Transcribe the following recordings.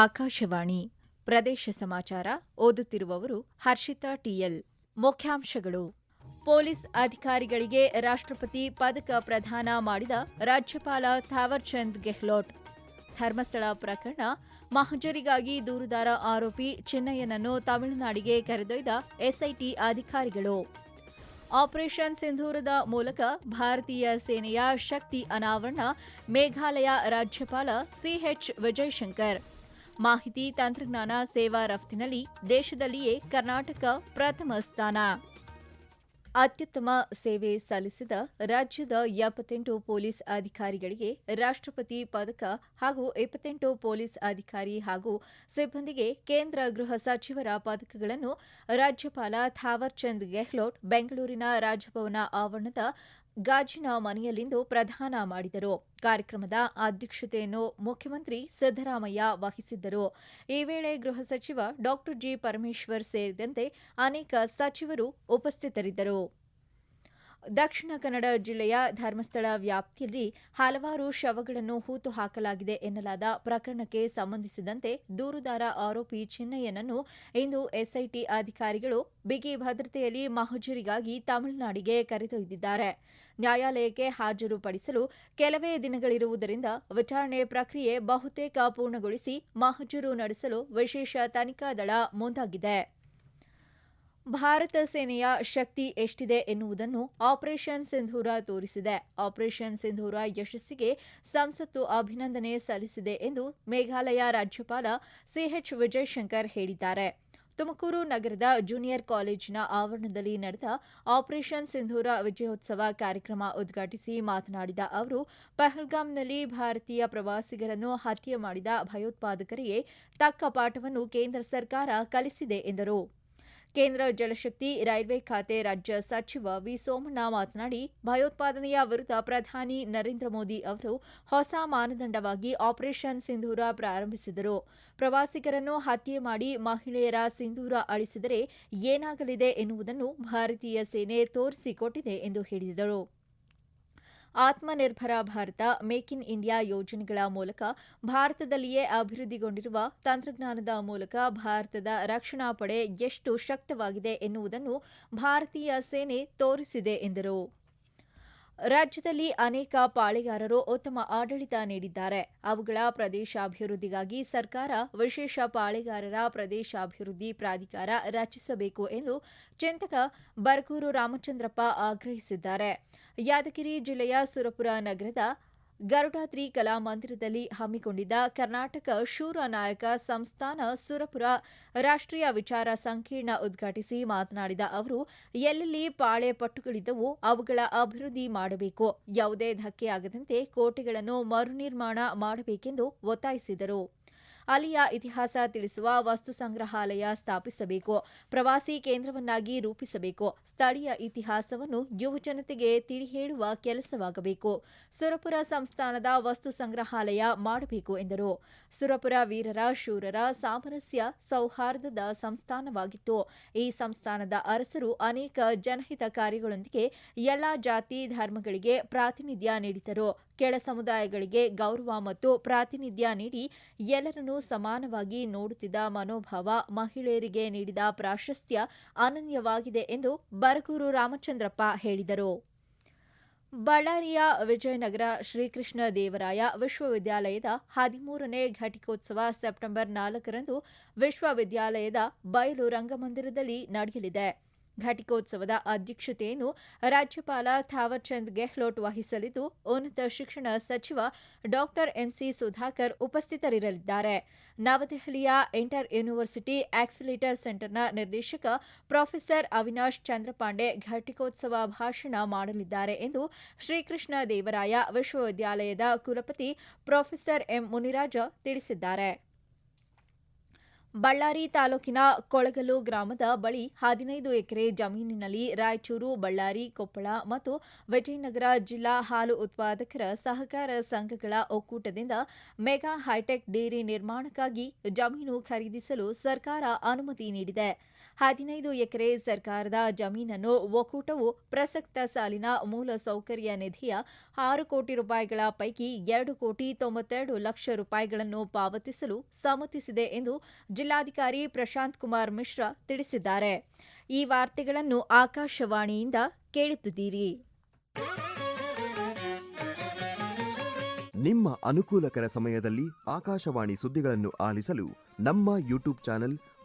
ಆಕಾಶವಾಣಿ ಪ್ರದೇಶ ಸಮಾಚಾರ ಓದುತ್ತಿರುವವರು ಹರ್ಷಿತಾ ಟಿಎಲ್ ಮುಖ್ಯಾಂಶಗಳು. ಪೊಲೀಸ್ ಅಧಿಕಾರಿಗಳಿಗೆ ರಾಷ್ಟ್ರಪತಿ ಪದಕ ಪ್ರದಾನ ಮಾಡಿದ ರಾಜ್ಯಪಾಲ ಥಾವರ್ಚಂದ್ ಗೆಹ್ಲೋಟ್. ಧರ್ಮಸ್ಥಳ ಪ್ರಕರಣ, ಮಹಜರಿಗಾಗಿ ದೂರುದಾರ ಆರೋಪಿ ಚಿನ್ನಯ್ಯನನ್ನು ತಮಿಳುನಾಡಿಗೆ ಕರೆದೊಯ್ದ ಎಸ್ಐಟಿ ಅಧಿಕಾರಿಗಳು. ಆಪರೇಷನ್ ಸಿಂಧೂರದ ಮೂಲಕ ಭಾರತೀಯ ಸೇನೆಯ ಶಕ್ತಿ ಅನಾವರಣ, ಮೇಘಾಲಯ ರಾಜ್ಯಪಾಲ ಸಿಎಚ್ ವಿಜಯಶಂಕರ್. ಮಾಹಿತಿ ತಂತ್ರಜ್ಞಾನ ಸೇವಾ ರಫ್ತಿನಲ್ಲಿ ದೇಶದಲ್ಲಿಯೇ ಕರ್ನಾಟಕ ಪ್ರಥಮ ಸ್ಥಾನ. ಅತ್ಯುತ್ತಮ ಸೇವೆ ಸಲ್ಲಿಸಿದ ರಾಜ್ಯದ ಎಪ್ಪತ್ತೆಂಟು ಪೊಲೀಸ್ ಅಧಿಕಾರಿಗಳಿಗೆ ರಾಷ್ಟ್ರಪತಿ ಪದಕ ಹಾಗೂ ಇಪ್ಪತ್ತೆಂಟು ಪೊಲೀಸ್ ಅಧಿಕಾರಿ ಹಾಗೂ ಸಿಬ್ಬಂದಿಗೆ ಕೇಂದ್ರ ಗೃಹ ಸಚಿವರ ಪದಕಗಳನ್ನು ರಾಜ್ಯಪಾಲ ಥಾವರ್ಚಂದ್ ಗೆಹ್ಲೋಟ್, ಬೆಂಗಳೂರಿನ ರಾಜಭವನ ಆವರಣದ ಗಾಜಿನ ಮನೆಯಲ್ಲಿಂದು ಪ್ರದಾನ ಮಾಡಿದರು. ಕಾರ್ಯಕ್ರಮದ ಅಧ್ಯಕ್ಷತೆಯನ್ನು ಮುಖ್ಯಮಂತ್ರಿ ಸಿದ್ದರಾಮಯ್ಯ ವಹಿಸಿದ್ದರು. ಈ ವೇಳೆ ಗೃಹ ಸಚಿವ ಡಾಕ್ಟರ್ ಜಿ ಪರಮೇಶ್ವರ್ ಸೇರಿದಂತೆ ಅನೇಕ ಸಚಿವರು ಉಪಸ್ಥಿತರಿದ್ದರು. ದಕ್ಷಿಣ ಕನ್ನಡ ಜಿಲ್ಲೆಯ ಧರ್ಮಸ್ಥಳ ವ್ಯಾಪ್ತಿಯಲ್ಲಿ ಹಲವಾರು ಶವಗಳನ್ನು ಹೂತು ಹಾಕಲಾಗಿದೆ ಎನ್ನಲಾದ ಪ್ರಕರಣಕ್ಕೆ ಸಂಬಂಧಿಸಿದಂತೆ ದೂರುದಾರ ಆರೋಪಿ ಚಿನ್ನಯ್ಯನನ್ನು ಇಂದು ಎಸ್ಐಟಿ ಅಧಿಕಾರಿಗಳು ಬಿಗಿ ಭದ್ರತೆಯಲ್ಲಿ ಮಹಜರಿಗಾಗಿ ತಮಿಳುನಾಡಿಗೆ ಕರೆದೊಯ್ದಿದ್ದಾರೆ. ನ್ಯಾಯಾಲಯಕ್ಕೆ ಹಾಜರುಪಡಿಸಲು ಕೆಲವೇ ದಿನಗಳಿರುವುದರಿಂದ ವಿಚಾರಣೆ ಪ್ರಕ್ರಿಯೆ ಬಹುತೇಕ ಪೂರ್ಣಗೊಳಿಸಿ ಮಹಜರು ನಡೆಸಲು ವಿಶೇಷ ತನಿಖಾ ದಳ ಮುಂದಾಗಿದೆ. ಭಾರತ ಸೇನೆಯ ಶಕ್ತಿ ಎಷ್ಟಿದೆ ಎನ್ನುವುದನ್ನು ಆಪರೇಷನ್ ಸಿಂಧೂರ ತೋರಿಸಿದೆ. ಆಪರೇಷನ್ ಸಿಂಧೂರ ಯಶಸ್ಸಿಗೆ ಸಂಸತ್ತು ಅಭಿನಂದನೆ ಸಲ್ಲಿಸಿದೆ ಎಂದು ಮೇಘಾಲಯ ರಾಜ್ಯಪಾಲ ಸಿಎಚ್ ವಿಜಯಶಂಕರ್ ಹೇಳಿದ್ದಾರೆ. ತುಮಕೂರು ನಗರದ ಜೂನಿಯರ್ ಕಾಲೇಜಿನ ಆವರಣದಲ್ಲಿ ನಡೆದ ಆಪರೇಷನ್ ಸಿಂಧೂರ ವಿಜಯೋತ್ಸವ ಕಾರ್ಯಕ್ರಮ ಉದ್ಘಾಟಿಸಿ ಮಾತನಾಡಿದ ಅವರು, ಪಹಲ್ಗಾಮ್ನಲ್ಲಿ ಭಾರತೀಯ ಪ್ರವಾಸಿಗರನ್ನು ಹತ್ಯೆ ಮಾಡಿದ ಭಯೋತ್ಪಾದಕರಿಗೆ ತಕ್ಕ ಪಾಠವನ್ನು ಕೇಂದ್ರ ಸರ್ಕಾರ ಕಲಿಸಿದೆ ಎಂದರು. ಕೇಂದ್ರ ಜಲಶಕ್ತಿ, ರೈಲ್ವೆ ಖಾತೆ ರಾಜ್ಯ ಸಚಿವ ವಿ ಸೋಮಣ್ಣ ಮಾತನಾಡಿ, ಭಯೋತ್ಪಾದನೆಯ ವಿರುದ್ಧ ಪ್ರಧಾನಿ ನರೇಂದ್ರ ಮೋದಿ ಅವರು ಹೊಸ ಮಾನದಂಡವಾಗಿ ಆಪರೇಷನ್ ಸಿಂಧೂರ ಪ್ರಾರಂಭಿಸಿದರು. ಪ್ರವಾಸಿಗರನ್ನು ಹತ್ಯೆ ಮಾಡಿ ಮಹಿಳೆಯರ ಸಿಂಧೂರ ಅಳಿಸಿದರೆ ಏನಾಗಲಿದೆ ಎನ್ನುವುದನ್ನು ಭಾರತೀಯ ಸೇನೆ ತೋರಿಸಿಕೊಟ್ಟಿದೆ ಎಂದು ಹೇಳಿದರು. Atmanirbhar Bharat, make in India ಯೋಜನೆಗಳ ಮೂಲಕ ಭಾರತದಲ್ಲಿಯೇ ಅಭಿವೃದ್ಧಿಗೊಂಡಿರುವ ತಂತ್ರಜ್ಞಾನದ ಮೂಲಕ ಭಾರತದ ರಕ್ಷಣಾ ಪಡೆ ಎಷ್ಟು ಶಕ್ತವಾಗಿದೆ ಎನ್ನುವುದನ್ನು ಭಾರತೀಯ ಸೇನೆ ತೋರಿಸಿದೆ ಎಂದರು. ರಾಜ್ಯದಲ್ಲಿ ಅನೇಕ ಪಾಳೆಗಾರರು ಉತ್ತಮ ಆಡಳಿತ ನೀಡಿದ್ದಾರೆ. ಅವುಗಳ ಪ್ರದೇಶಾಭಿವೃದ್ಧಿಗಾಗಿ ಸರ್ಕಾರ ವಿಶೇಷ ಪಾಳೆಗಾರರ ಪ್ರದೇಶಾಭಿವೃದ್ಧಿ ಪ್ರಾಧಿಕಾರ ರಚಿಸಬೇಕು ಎಂದು ಚಿಂತಕ ಬರಗೂರು ರಾಮಚಂದ್ರಪ್ಪ ಆಗ್ರಹಿಸಿದ್ದಾರೆ. ಯಾದಗಿರಿ ಜಿಲ್ಲೆಯ ಸುರಪುರ ನಗರದ ಗರುಡಾದ್ರಿ ಕಲಾಮಂದಿರದಲ್ಲಿ ಹಮ್ಮಿಕೊಂಡಿದ್ದ ಕರ್ನಾಟಕ ಶೂರ ನಾಯಕ ಸಂಸ್ಥಾನ ಸುರಪುರ ರಾಷ್ಟ್ರೀಯ ವಿಚಾರ ಸಂಕೀರ್ಣ ಉದ್ಘಾಟಿಸಿ ಮಾತನಾಡಿದ ಅವರು, ಎಲ್ಲೆಲ್ಲಿ ಪಾಳೆ ಪಟ್ಟುಗಳಿದ್ದವೋ ಅವುಗಳ ಅಭಿವೃದ್ಧಿ ಮಾಡಬೇಕು. ಯಾವುದೇ ಧಕ್ಕೆಯಾಗದಂತೆ ಕೋಟೆಗಳನ್ನು ಮರುನಿರ್ಮಾಣ ಮಾಡಬೇಕೆಂದು ಒತ್ತಾಯಿಸಿದರು. ಅಲ್ಲಿಯ ಇತಿಹಾಸ ತಿಳಿಸುವ ವಸ್ತು ಸಂಗ್ರಹಾಲಯ ಸ್ಥಾಪಿಸಬೇಕು. ಪ್ರವಾಸಿ ಕೇಂದ್ರವನ್ನಾಗಿ ರೂಪಿಸಬೇಕು. ಸ್ಥಳೀಯ ಇತಿಹಾಸವನ್ನು ಯುವಜನತೆಗೆ ತಿಳಿಹೇಳುವ ಕೆಲಸವಾಗಬೇಕು. ಸುರಪುರ ಸಂಸ್ಥಾನದ ವಸ್ತು ಸಂಗ್ರಹಾಲಯ ಮಾಡಬೇಕು ಎಂದರು. ಸುರಪುರ ವೀರರ, ಶೂರರ ಸಾಮರಸ್ಯ ಸೌಹಾರ್ದದ ಸಂಸ್ಥಾನವಾಗಿತ್ತು. ಈ ಸಂಸ್ಥಾನದ ಅರಸರು ಅನೇಕ ಜನಹಿತ ಕಾರ್ಯಗಳೊಂದಿಗೆ ಎಲ್ಲಾ ಜಾತಿ ಧರ್ಮಗಳಿಗೆ ಪ್ರಾತಿನಿಧ್ಯ ನೀಡಿದರು. ಕೆಳ ಸಮುದಾಯಗಳಿಗೆ ಗೌರವ ಮತ್ತು ಪ್ರಾತಿನಿಧ್ಯ ನೀಡಿ ಎಲ್ಲರನ್ನೂ ಸಮಾನವಾಗಿ ನೋಡುತ್ತಿದ್ದ ಮನೋಭಾವ ಮಹಿಳೆಯರಿಗೆ ನೀಡಿದ ಪ್ರಾಶಸ್ತ್ಯ ಅನನ್ಯವಾಗಿದೆ ಎಂದು ಬರಗೂರು ರಾಮಚಂದ್ರಪ್ಪ ಹೇಳಿದರು. ಬಳ್ಳಾರಿಯ ವಿಜಯನಗರ ಶ್ರೀಕೃಷ್ಣ ದೇವರಾಯ ವಿಶ್ವವಿದ್ಯಾಲಯದ ಹದಿಮೂರನೇ ಘಟಿಕೋತ್ಸವ ಸೆಪ್ಟೆಂಬರ್ ನಾಲ್ಕರಂದು ವಿಶ್ವವಿದ್ಯಾಲಯದ ಬಯಲು ರಂಗಮಂದಿರದಲ್ಲಿ ನಡೆಯಲಿದೆ. ಘಟಿಕೋತ್ಸವದ ಅಧ್ಯಕ್ಷತೆಯನ್ನು ರಾಜ್ಯಪಾಲ ಥಾವರ್ಚಂದ್ ಗೆಹ್ಲೋಟ್ ವಹಿಸಲಿದ್ದು, ಉನ್ನತ ಶಿಕ್ಷಣ ಸಚಿವ ಡಾಕ್ಟರ್ ಎಂಸಿ ಸುಧಾಕರ್ ಉಪಸ್ಥಿತರಿರಲಿದ್ದಾರೆ. ನವದೆಹಲಿಯ ಇಂಟರ್ ಯೂನಿವರ್ಸಿಟಿ ಆಕ್ಸಿಲೇಟರ್ ಸೆಂಟರ್ನ ನಿರ್ದೇಶಕ ಪ್ರೊಫೆಸರ್ ಅವಿನಾಶ್ ಚಂದ್ರಪಾಂಡೆ ಘಟಿಕೋತ್ಸವ ಭಾಷಣ ಮಾಡಲಿದ್ದಾರೆ ಎಂದು ಶ್ರೀಕೃಷ್ಣ ದೇವರಾಯ ವಿಶ್ವವಿದ್ಯಾಲಯದ ಕುಲಪತಿ ಪ್ರೊಫೆಸರ್ ಎಂ ಮುನಿರಾಜ ತಿಳಿಸಿದ್ದಾರೆ. ಬಳ್ಳಾರಿ ತಾಲೂಕಿನ ಕೊಳಗಲು ಗ್ರಾಮದ ಬಳಿ ಹದಿನೈದು ಎಕರೆ ಜಮೀನಿನಲ್ಲಿ ರಾಯಚೂರು, ಬಳ್ಳಾರಿ, ಕೊಪ್ಪಳ ಮತ್ತು ವಿಜಯನಗರ ಜಿಲ್ಲಾ ಹಾಲು ಉತ್ಪಾದಕರ ಸಹಕಾರ ಸಂಘಗಳ ಒಕ್ಕೂಟದಿಂದ ಮೆಗಾ ಹೈಟೆಕ್ ಡೇರಿ ನಿರ್ಮಾಣಕ್ಕಾಗಿ ಜಮೀನು ಖರೀದಿಸಲು ಸರ್ಕಾರ ಅನುಮತಿ ನೀಡಿದೆ. ಹದಿನೈದು ಎಕರೆ ಸರ್ಕಾರದ ಜಮೀನನ್ನು ಒಕ್ಕೂಟವು ಪ್ರಸಕ್ತ ಸಾಲಿನ ಮೂಲ ಸೌಕರ್ಯ ನಿಧಿಯ ಆರು ಕೋಟಿ ರೂಪಾಯಿಗಳ ಪೈಕಿ ಎರಡು ಕೋಟಿ ತೊಂಬತ್ತೆರಡು ಲಕ್ಷ ರೂಪಾಯಿಗಳನ್ನು ಪಾವತಿಸಲು ಸಮ್ಮತಿಸಿದೆ ಎಂದು ಜಿಲ್ಲಾಧಿಕಾರಿ ಪ್ರಶಾಂತ್ ಕುಮಾರ್ ಮಿಶ್ರಾ ತಿಳಿಸಿದ್ದಾರೆ. ಈ ವಾರ್ತೆಗಳನ್ನು ಆಕಾಶವಾಣಿಯಿಂದ ಕೇಳುತ್ತಿದ್ದೀರಿ. ನಿಮ್ಮ ಅನುಕೂಲಕರ ಸಮಯದಲ್ಲಿ ಆಕಾಶವಾಣಿ ಸುದ್ದಿಗಳನ್ನು ಆಲಿಸಲು ನಮ್ಮ ಯೂಟ್ಯೂಬ್ ಚಾನೆಲ್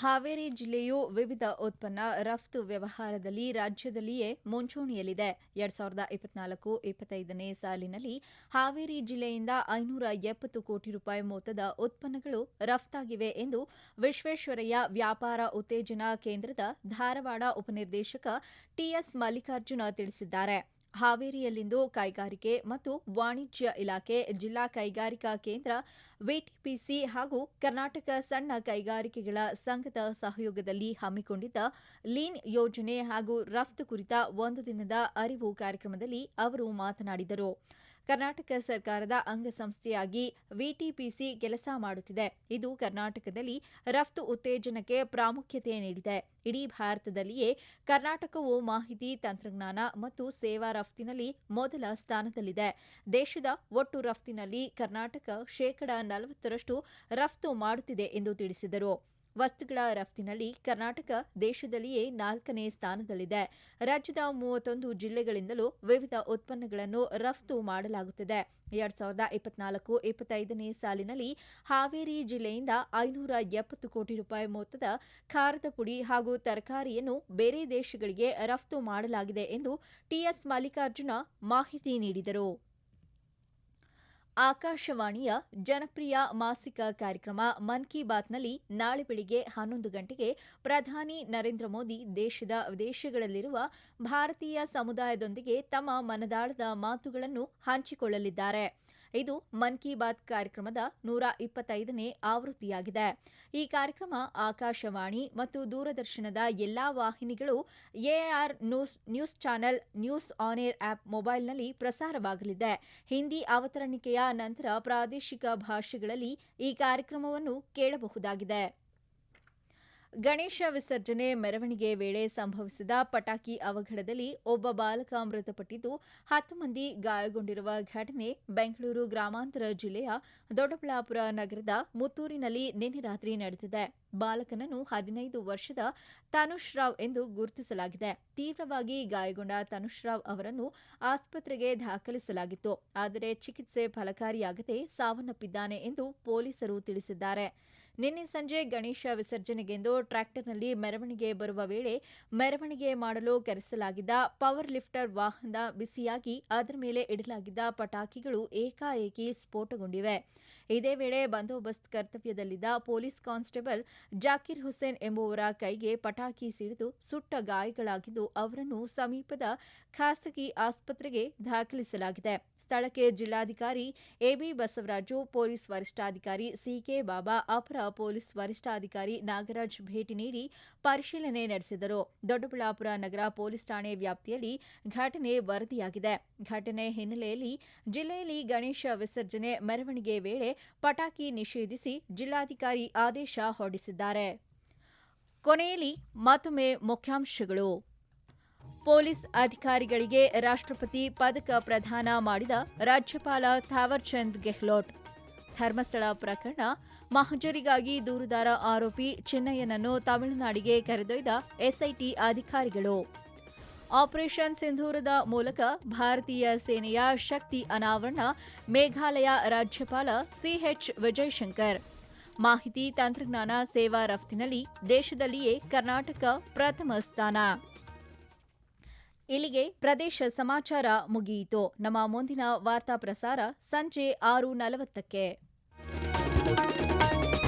ಹಾವೇರಿ ಜಿಲ್ಲೆಯು ವಿವಿಧ ಉತ್ಪನ್ನ, ರಫ್ತು ವ್ಯವಹಾರದಲ್ಲಿ ರಾಜ್ಯದಲ್ಲಿಯೇ ಮುಂಚೂಣಿಯಲ್ಲಿದೆ. ಎರಡ್ ಸಾವಿರದ ಇಪ್ಪತ್ನಾಲ್ಕು ಇಪ್ಪತ್ತೈದನೇ ಸಾಲಿನಲ್ಲಿ ಹಾವೇರಿ ಜಿಲ್ಲೆಯಿಂದ ಐನೂರ ಎಪ್ಪತ್ತು ಕೋಟಿ ರೂಪಾಯಿ ಮೊತ್ತದ ಉತ್ಪನ್ನಗಳು ರಫ್ತಾಗಿವೆ ಎಂದು ವಿಶ್ವೇಶ್ವರಯ್ಯ ವ್ಯಾಪಾರ ಉತ್ತೇಜನಾ ಕೇಂದ್ರದ ಧಾರವಾಡ ಉಪನಿರ್ದೇಶಕ ಟಿಎಸ್ ಮಲ್ಲಿಕಾರ್ಜುನ ತಿಳಿಸಿದ್ದಾರೆ. ಹಾವೇರಿಯಲ್ಲಿಂದು ಕೈಗಾರಿಕೆ ಮತ್ತು ವಾಣಿಜ್ಯ ಇಲಾಖೆ, ಜಿಲ್ಲಾ ಕೈಗಾರಿಕಾ ಕೇಂದ್ರ ವಿಟಿಪಿಸಿ ಹಾಗೂ ಕರ್ನಾಟಕ ಸಣ್ಣ ಕೈಗಾರಿಕೆಗಳ ಸಂಘದ ಸಹಯೋಗದಲ್ಲಿ ಹಮ್ಮಿಕೊಂಡಿದ್ದ ಲೀನ್ ಯೋಜನೆ ಹಾಗೂ ರಫ್ತು ಕುರಿತ ಒಂದು ದಿನದ ಅರಿವು ಕಾರ್ಯಕ್ರಮದಲ್ಲಿ ಅವರು ಮಾತನಾಡಿದರು. ಕರ್ನಾಟಕ ಸರ್ಕಾರದ ಅಂಗಸಂಸ್ಥೆಯಾಗಿ ವಿಟಿಪಿಸಿ ಕೆಲಸ ಮಾಡುತ್ತಿದೆ. ಇದು ಕರ್ನಾಟಕದಲ್ಲಿ ರಫ್ತು ಉತ್ತೇಜನಕ್ಕೆ ಪ್ರಾಮುಖ್ಯತೆ ನೀಡಿದೆ. ಇಡೀ ಭಾರತದಲ್ಲಿಯೇ ಕರ್ನಾಟಕವು ಮಾಹಿತಿ, ತಂತ್ರಜ್ಞಾನ ಮತ್ತು ಸೇವಾ ರಫ್ತಿನಲ್ಲಿ ಮೊದಲ ಸ್ಥಾನದಲ್ಲಿದೆ. ದೇಶದ ಒಟ್ಟು ರಫ್ತಿನಲ್ಲಿ ಕರ್ನಾಟಕ ಶೇಕಡಾ ನಲವತ್ತರಷ್ಟು ರಫ್ತು ಮಾಡುತ್ತಿದೆ ಎಂದು ತಿಳಿಸಿದರು. ವಸ್ತುಗಳ ರಫ್ತಿನಲ್ಲಿ ಕರ್ನಾಟಕ ದೇಶದಲ್ಲಿಯೇ ನಾಲ್ಕನೇ ಸ್ಥಾನದಲ್ಲಿದೆ. ರಾಜ್ಯದ ಮೂವತ್ತೊಂದು ಜಿಲ್ಲೆಗಳಿಂದಲೂ ವಿವಿಧ ಉತ್ಪನ್ನಗಳನ್ನು ರಫ್ತು ಮಾಡಲಾಗುತ್ತಿದೆ. ಎರಡ್ ಸಾವಿರದ ಇಪ್ಪತ್ನಾಲ್ಕು ಇಪ್ಪತ್ತೈದನೇ ಸಾಲಿನಲ್ಲಿ ಹಾವೇರಿ ಜಿಲ್ಲೆಯಿಂದ ಐನೂರ ಎಪ್ಪತ್ತು ಕೋಟಿ ರೂಪಾಯಿ ಮೊತ್ತದ ಖಾರದ ಪುಡಿ ಹಾಗೂ ತರಕಾರಿಯನ್ನು ಬೇರೆ ದೇಶಗಳಿಗೆ ರಫ್ತು ಮಾಡಲಾಗಿದೆ ಎಂದು ಟಿಎಸ್ ಮಲ್ಲಿಕಾರ್ಜುನ ಮಾಹಿತಿ ನೀಡಿದರು. ಆಕಾಶವಾಣಿಯ ಜನಪ್ರಿಯ ಮಾಸಿಕ ಕಾರ್ಯಕ್ರಮ ಮನ್ ಕಿ ಬಾತ್ನಲ್ಲಿ ನಾಳೆ ಬೆಳಿಗ್ಗೆ ಹನ್ನೊಂದು ಗಂಟೆಗೆ ಪ್ರಧಾನಿ ನರೇಂದ್ರ ಮೋದಿ ದೇಶದ ವಿದೇಶಗಳಲ್ಲಿರುವ ಭಾರತೀಯ ಸಮುದಾಯದೊಂದಿಗೆ ತಮ್ಮ ಮನದಾಳದ ಮಾತುಗಳನ್ನು ಹಂಚಿಕೊಳ್ಳಲಿದ್ದಾರೆ. ಇದು ಮನ್ ಕಿ ಬಾತ್ ಕಾರ್ಯಕ್ರಮದ ನೂರ ಇಪ್ಪತ್ತೈದನೇ ಆವೃತ್ತಿಯಾಗಿದೆ. ಈ ಕಾರ್ಯಕ್ರಮ ಆಕಾಶವಾಣಿ ಮತ್ತು ದೂರದರ್ಶನದ ಎಲ್ಲಾ ವಾಹಿನಿಗಳು AIR news news channel, news on air app ಮೊಬೈಲ್ನಲ್ಲಿ ಪ್ರಸಾರವಾಗಲಿದೆ. ಹಿಂದಿ ಅವತರಣಿಕೆಯ ನಂತರ ಪ್ರಾದೇಶಿಕ ಭಾಷೆಗಳಲ್ಲಿ ಈ ಕಾರ್ಯಕ್ರಮವನ್ನು ಕೇಳಬಹುದಾಗಿದೆ. ಗಣೇಶ ವಿಸರ್ಜನೆ, ಮೆರವಣಿಗೆ ವೇಳೆ ಸಂಭವಿಸಿದ ಪಟಾಕಿ ಅವಘಡದಲ್ಲಿ ಒಬ್ಬ ಬಾಲಕ ಮೃತಪಟ್ಟಿದ್ದು, ಹತ್ತು ಮಂದಿ ಗಾಯಗೊಂಡಿರುವ ಘಟನೆ ಬೆಂಗಳೂರು ಗ್ರಾಮಾಂತರ ಜಿಲ್ಲೆಯ ದೊಡ್ಡಬಳ್ಳಾಪುರ ನಗರದ ಮುತ್ತೂರಿನಲ್ಲಿ ನಿನ್ನೆ ರಾತ್ರಿ ನಡೆದಿದೆ. ಬಾಲಕನನ್ನು ಹದಿನೈದು ವರ್ಷದ ತನುಷ್ ರಾವ್ ಎಂದು ಗುರುತಿಸಲಾಗಿದೆ. ತೀವ್ರವಾಗಿ ಗಾಯಗೊಂಡ ತನುಷ್ ರಾವ್ ಅವರನ್ನು ಆಸ್ಪತ್ರೆಗೆ ದಾಖಲಿಸಲಾಗಿತ್ತು. ಆದರೆ ಚಿಕಿತ್ಸೆ ಫಲಕಾರಿಯಾಗದೆ ಸಾವನ್ನಪ್ಪಿದ್ದಾನೆ ಎಂದು ಪೊಲೀಸರು ತಿಳಿಸಿದ್ದಾರೆ. ನಿನ್ನೆ ಸಂಜೆ ಗಣೇಶ ವಿಸರ್ಜನೆಗೆಂದು ಟ್ರ್ಯಾಕ್ಟರ್ನಲ್ಲಿ ಮೆರವಣಿಗೆ ಬರುವ ವೇಳೆ ಮೆರವಣಿಗೆ ಮಾಡಲು ಕರೆಸಲಾಗಿದ್ದ ಪವರ್ ಲಿಫ್ಟರ್ ವಾಹನ ಬಿಸಿಯಾಗಿ ಅದರ ಮೇಲೆ ಇಡಲಾಗಿದ್ದ ಪಟಾಕಿಗಳು ಏಕಾಏಕಿ ಸ್ಫೋಟಗೊಂಡಿವೆ. ಇದೇ ವೇಳೆ ಬಂದೋಬಸ್ತ್ ಕರ್ತವ್ಯದಲ್ಲಿದ್ದ ಪೊಲೀಸ್ ಕಾನ್ಸ್ಟೇಬಲ್ ಜಾಕಿರ್ ಹುಸೇನ್ ಎಂಬುವರ ಕೈಗೆ ಪಟಾಕಿ ಸಿಡಿದು ಸುಟ್ಟ ಗಾಯಗಳಾಗಿದ್ದು ಅವರನ್ನು ಸಮೀಪದ ಖಾಸಗಿ ಆಸ್ಪತ್ರೆಗೆ ದಾಖಲಿಸಲಾಗಿದೆ. ಸ್ಥಳಕ್ಕೆ ಜಿಲ್ಲಾಧಿಕಾರಿ ಎಬಿ ಬಸವರಾಜು, ಪೊಲೀಸ್ ವರಿಷ್ಠಾಧಿಕಾರಿ ಸಿಕೆ ಬಾಬಾ, ಅಪರ ಪೊಲೀಸ್ ವರಿಷ್ಠಾಧಿಕಾರಿ ನಾಗರಾಜ್ ಭೇಟಿ ನೀಡಿ ಪರಿಶೀಲನೆ ನಡೆಸಿದರು. ದೊಡ್ಡಬಳ್ಳಾಪುರ ನಗರ ಪೊಲೀಸ್ ಠಾಣೆ ವ್ಯಾಪ್ತಿಯಲ್ಲಿ ಘಟನೆ ವರದಿಯಾಗಿದೆ. ಘಟನೆ ಹಿನ್ನೆಲೆಯಲ್ಲಿ ಜಿಲ್ಲೆಯಲ್ಲಿ ಗಣೇಶ ವಿಸರ್ಜನೆ, ಮೆರವಣಿಗೆ ವೇಳೆ ಪಟಾಕಿ ನಿಷೇಧಿಸಿ ಜಿಲ್ಲಾಧಿಕಾರಿ ಆದೇಶ ಹೊರಡಿಸಿದ್ದಾರೆ. ಕೊನೆಯಲ್ಲಿ ಮತ್ತೊಮ್ಮೆ ಮುಖ್ಯಾಂಶಗಳು. ಪೊಲೀಸ್ ಅಧಿಕಾರಿಗಳಿಗೆ ರಾಷ್ಟ್ರಪತಿ ಪದಕ ಪ್ರದಾನ ಮಾಡಿದ ರಾಜ್ಯಪಾಲ ಥಾವರ್ಚಂದ್ ಗೆಹ್ಲೋಟ್. ಧರ್ಮಸ್ಥಳ ಪ್ರಕರಣ, ಮಹಜರಿಗಾಗಿ ದೂರುದಾರ ಆರೋಪಿ ಚಿನ್ನಯ್ಯನನ್ನು ತಮಿಳುನಾಡಿಗೆ ಕರೆದೊಯ್ದ ಎಸ್ಐಟಿ ಅಧಿಕಾರಿಗಳು. ಆಪರೇಷನ್ ಸಿಂಧೂರದ ಮೂಲಕ ಭಾರತೀಯ ಸೇನೆಯ ಶಕ್ತಿ ಅನಾವರಣ, ಮೇಘಾಲಯ ರಾಜ್ಯಪಾಲ ಸಿಎಚ್ ವಿಜಯಶಂಕರ್. ಮಾಹಿತಿ ತಂತ್ರಜ್ಞಾನ ಸೇವಾ ರಫ್ತಿನಲ್ಲಿ ದೇಶದಲ್ಲಿಯೇ ಕರ್ನಾಟಕ ಪ್ರಥಮ ಸ್ಥಾನ. ಇಲ್ಲಿಗೆ ಪ್ರದೇಶ ಸಮಾಚಾರ ಮುಗಿಯಿತು. ನಮ್ಮ ಮುಂದಿನ ವಾರ್ತಾ ಪ್ರಸಾರ ಸಂಜೆ ಆರು ನಲವತ್ತಕ್ಕೆ.